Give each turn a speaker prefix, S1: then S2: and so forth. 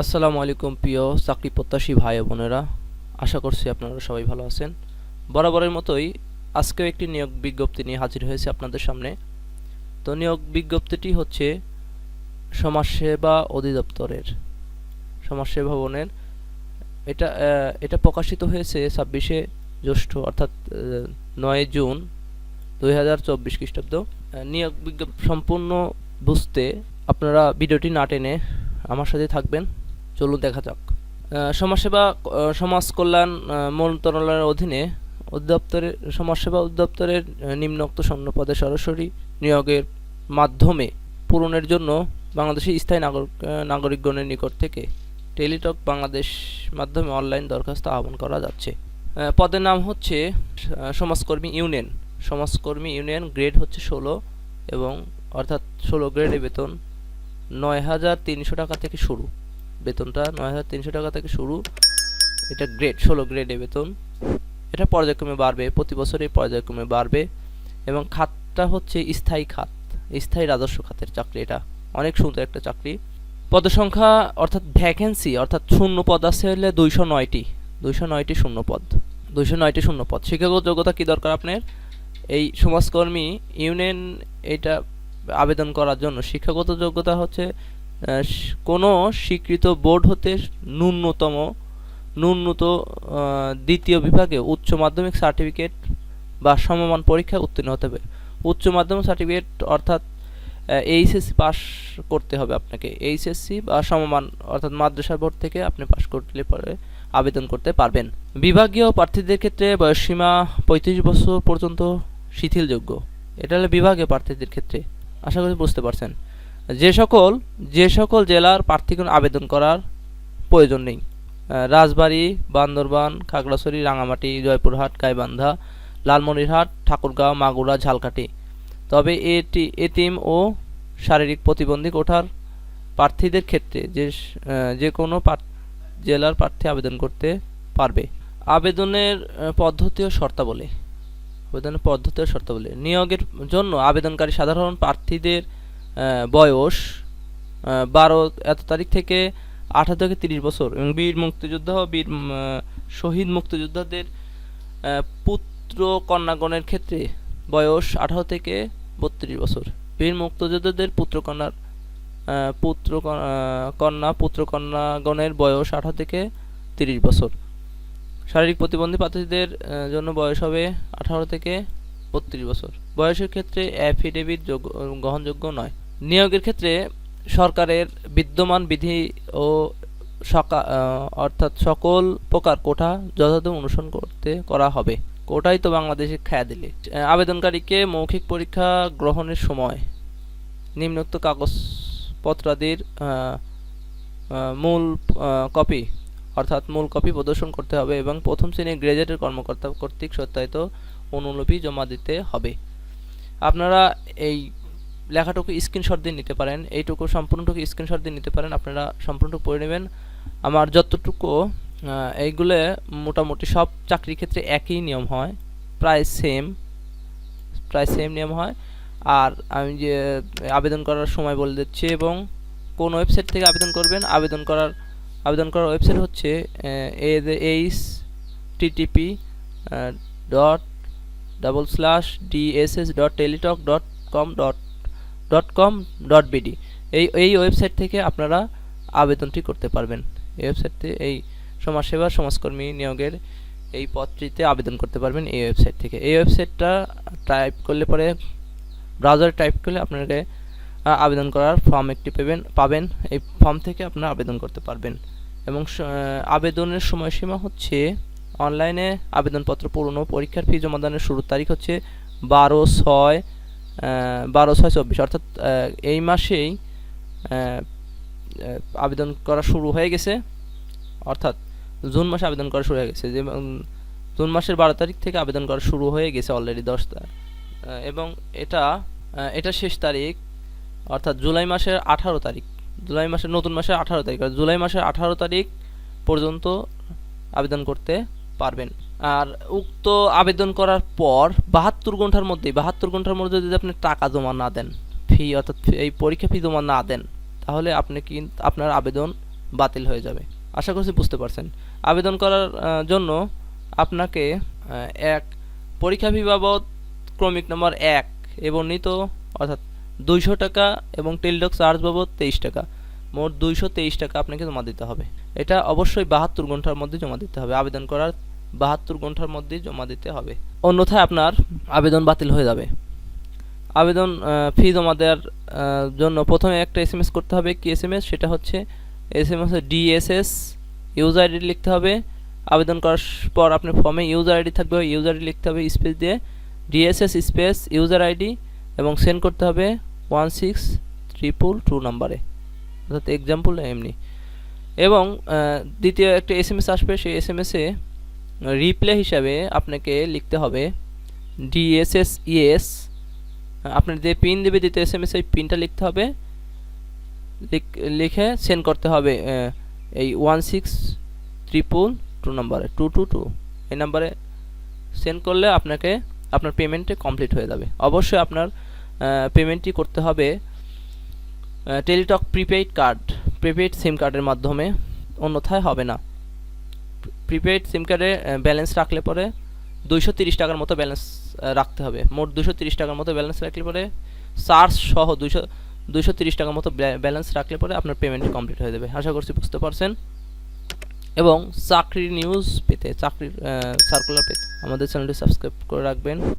S1: আসসালামু আলাইকুম প্রিয় চাকরি প্রত্যাশী ভাই বোনেরা। আশা করছি আপনারা সবাই ভালো আছেন। বরাবরের মতোই আজকেও একটি নিয়োগ বিজ্ঞপ্তি নিয়ে হাজির হয়েছে আপনাদের সামনে। তো নিয়োগ বিজ্ঞপ্তিটি হচ্ছে সমাজসেবা অধিদপ্তরের, সমাজসেবা ভবনের। এটা এটা প্রকাশিত হয়েছে ছাব্বিশে জ্যৈষ্ঠ, অর্থাৎ নয় জুন দুই হাজার চব্বিশ খ্রিস্টাব্দ। নিয়োগ বিজ্ঞপ্তি সম্পূর্ণ বুঝতে আপনারা ভিডিওটি না টেনে আমার সাথে থাকবেন। চলুন দেখা যাক। সমাজসেবা সমাজ কল্যাণ মন্ত্রণালয়ের অধীনে অধিদপ্তরের, সমাজসেবা অধিদপ্তরের নিম্নোক্ত পদে সরাসরি নিয়োগের মাধ্যমে পূরণের জন্য বাংলাদেশের স্থায়ী নাগরিক নাগরিকগণের নিকট থেকে টেলিটক বাংলাদেশ মাধ্যমে অনলাইন দরখাস্ত আহ্বান করা যাচ্ছে। পদের নাম হচ্ছে সমাজকর্মী ইউনিয়ন। সমাজকর্মী ইউনিয়ন গ্রেড হচ্ছে ষোলো এবং অর্থাৎ ষোলো গ্রেডে বেতন নয় হাজার তিনশো টাকা থেকে শুরু। বেতনটা নয় হাজার তিনশো টাকা থেকে শুরু। এটা গ্রেড ষোলো গ্রেডে বেতন। এটা পর্যায়ক্রমে বাড়বে, প্রতি বছর এই পর্যায়ক্রমে বাড়বে। এবং খাতটা হচ্ছে স্থায়ী খাত, স্থায়ী রাজস্ব খাতের চাকরি এটা। অনেক সুন্দর একটা চাকরি। পদসংখ্যা অর্থাৎ ভ্যাকেন্সি অর্থাৎ শূন্য পদ আছে হলে দুইশো নয়টি দুইশো নয়টি শূন্য পদ দুইশো নয়টি শূন্য পদ শিক্ষাগত যোগ্যতা কী দরকার আপনার? এই সমাজকর্মী ইউনিয়ন এটা আবেদন করার জন্য। শিক্ষাগত যোগ্যতা হচ্ছে কোনো স্বীকৃত বোর্ড হতে ন্যূনতম, ন্যূনত দ্বিতীয় বিভাগে উচ্চ মাধ্যমিক সার্টিফিকেট বা সমমান পরীক্ষায় উত্তীর্ণ হতে হবে। উচ্চ মাধ্যমিক সার্টিফিকেট অর্থাৎ এইচএসসি পাস করতে হবে আপনাকে। এইচএসসি বা সমমান, অর্থাৎ মাদ্রাসা বোর্ড থেকে আপনি পাস করলে পরে আবেদন করতে পারবেন। বিভাগীয় প্রার্থীদের ক্ষেত্রে বয়সসীমা পঁয়ত্রিশ বছর পর্যন্ত শিথিলযোগ্য। এটা হলো বিভাগীয় প্রার্থীদের ক্ষেত্রে। আশা করি বুঝতে পারছেন। যে সকল যে সকল জেলার প্রার্থীগণ আবেদন করার প্রয়োজন নেই। রাজবাড়ী, বান্দরবান, খাগড়াছড়ি, রাঙামাটি, জয়পুরহাট, গাইবান্ধা, লালমনিরহাট, ঠাকুরগাঁও, মাগুরা, ঝালকাঠি। তবে এটি এতিম ও শারীরিক প্রতিবন্ধী কোঠার প্রার্থীদের ক্ষেত্রে যে যে কোনো জেলার প্রার্থী আবেদন করতে পারবে। আবেদনের পদ্ধতি ও শর্তাবলী। আবেদনের পদ্ধতি ও শর্তাবলী। নিয়োগের জন্য আবেদনকারী সাধারণ প্রার্থীদের বয়স বারো, এত তারিখ থেকে আঠারো থেকে তিরিশ বছর। এবং বীর মুক্তিযোদ্ধা ও বীর শহীদ মুক্তিযোদ্ধাদের পুত্র কন্যাগণের ক্ষেত্রে বয়স আঠারো থেকে বত্রিশ বছর। বীর মুক্তিযোদ্ধাদের পুত্র কন্যার পুত্র কন্যা, পুত্র কন্যাগণের বয়স আঠারো থেকে তিরিশ বছর। শারীরিক প্রতিবন্ধী প্রার্থীদের জন্য বয়স হবে আঠারো থেকে বত্রিশ বছর। বয়সের ক্ষেত্রে অ্যাফিডেভিট যোগ্য গ্রহণযোগ্য নয়। নিয়োগের ক্ষেত্রে সরকারের বিদ্যমান বিধি ও অর্থাৎ সকল প্রকার কোটা যথাযথ অনুসরণ করতে করা হবে। কোটাই তো বাংলাদেশে খায়া দিলে। আবেদনকারীকে মৌখিক পরীক্ষা গ্রহণের সময় নিম্নোক্ত কাগজপত্রাদির মূল কপি, অর্থাৎ মূল কপি প্রদর্শন করতে হবে এবং প্রথম শ্রেণির গ্রেজুয়েটের কর্মকর্তা কর্তৃক সত্যায়িত অনুলিপি জমা দিতে হবে। আপনারা এই লেখাটুকু স্ক্রিনশট দিয়ে নিতে পারেন। এইটুকু সম্পূর্ণটুকু স্ক্রিনশট দিয়ে নিতে পারেন। আপনারা সম্পূর্ণটুকু পড়ে নেবেন। আমার যতটুকু এইগুলো মোটামুটি সব চাকরির ক্ষেত্রে একই নিয়ম হয়। প্রায় সেম প্রায় সেম নিয়ম হয়। আর আমি যে আবেদন করার সময় বলে দিচ্ছি এবং কোন ওয়েবসাইট থেকে আবেদন করবেন, আবেদন করার আবেদন করার ওয়েবসাইট হচ্ছে H TTP dot double slash DSS dot Teletalk dot com dot dot com dot BD এই এই ওয়েবসাইট থেকে আপনারা আবেদনটি করতে পারবেন। এই ওয়েবসাইটে এই সমাজসেবা, সমাজকর্মী নিয়োগের এই পদটিতে আবেদন করতে পারবেন এই ওয়েবসাইট থেকে। এই ওয়েবসাইটটা টাইপ করলে পরে ব্রাউজারে টাইপ করলে আপনাকে আবেদন করার ফর্ম একটি পাবেন পাবেন। এই ফর্ম থেকে আপনারা আবেদন করতে পারবেন। এবং আবেদনের সময়সীমা হচ্ছে অনলাইনে আবেদনপত্র পূরণ পরীক্ষার ফি জমাদানের শুরুর তারিখ হচ্ছে বারো ছয় বারো ছয় চব্বিশ। অর্থাৎ এই মাসেই আবেদন করা শুরু হয়ে গেছে। অর্থাৎ জুন মাসে আবেদন করা শুরু হয়ে গেছে। যে জুন মাসের বারো তারিখ থেকে আবেদন করা শুরু হয়ে গেছে অলরেডি দশ তা- আহ, এবং এটা এটা শেষ তারিখ অর্থাৎ জুলাই মাসের আঠারো তারিখ। জুলাই মাসের নতুন মাসের আঠারো তারিখ। জুলাই মাসের আঠারো তারিখ পর্যন্ত আবেদন করতে পারবেন। আর উক্ত আবেদন করার পর বাহাত্তর ঘণ্টার মধ্যে বাহাত্তর ঘণ্টার মধ্যে যদি আপনি টাকা জমা না দেন, ফি অর্থাৎ এই পরীক্ষা ফি জমা না দেন, তাহলে আপনি কিন্তু আপনার আবেদন বাতিল হয়ে যাবে। আশা করছি বুঝতে পারছেন। আবেদন করার জন্য আপনাকে এক পরীক্ষা ফি বাবদ ক্রমিক নম্বর এক এ বর্ণিত, অর্থাৎ দুইশো টাকা এবং টেলিটক চার্জ বাবদ তেইশ টাকা। মোট দুইশো তেইশ টাকা আপনাকে জমা দিতে হবে। এটা অবশ্যই বাহাত্তর ঘণ্টার মধ্যে জমা দিতে হবে। আবেদন করার বাহাত্তর ঘণ্টার মধ্যে জমা দিতে হবে। অন্যথায় আপনার আবেদন বাতিল হয়ে যাবে। আবেদন ফি জমা দেওয়ার জন্য প্রথমে একটা এস করতে হবে। কি এস এম এস সেটা হচ্ছে S M S DSS user ID লিখতে হবে। আবেদন করার পর আপনার ফর্মে ইউজার আইডি থাকবে। ইউজার আইডি লিখতে হবে স্পেস দিয়ে। ডিএসএস স্পেস ইউজার আইডি এবং সেন্ড করতে হবে ওয়ান সিক্স ট্রিপল টু নাম্বারে অর্থাৎ এক্সাম্পল এমনি। এবং দ্বিতীয় একটা এস এম এস আসবে। সেই এস এম এসে রিপ্লে হিসাবে আপনাকে লিখতে হবে ডিএসএস ইএস আপনার যে পিন দেবে দ্বিতীয় এস এম এস এই পিনটা লিখতে হবে। লিখ- সেন্ড করতে হবে এই ওয়ান সিক্স ট্রিপল টু নাম্বারে টু টু টু এই নাম্বারে সেন্ড করলে আপনাকে, আপনার পেমেন্টে কমপ্লিট হয়ে যাবে। অবশ্যই আপনার পেমেন্টটি করতে হবে Teletalk prepaid card prepaid SIM কার্ডের মাধ্যমে। অন্যথায় হবে না। প্রিপেইড সিম কার্ডে ব্যালেন্স রাখলে পরে দুইশো তিরিশ টাকার মতো ব্যালেন্স রাখতে হবে। মোট দুশো তিরিশ টাকার মতো ব্যালেন্স রাখলে পরে চার্জ সহ দুইশো দুইশো তিরিশ টাকার মতো ব্যালেন্স রাখলে পরে আপনার পেমেন্ট কমপ্লিট হয়ে যাবে। আশা করছি বুঝতে পারছেন? এবং চাকরির নিউজ পেতে, চাকরির সার্কুলার পেতে আমাদের চ্যানেলটি সাবস্ক্রাইব করে রাখবেন।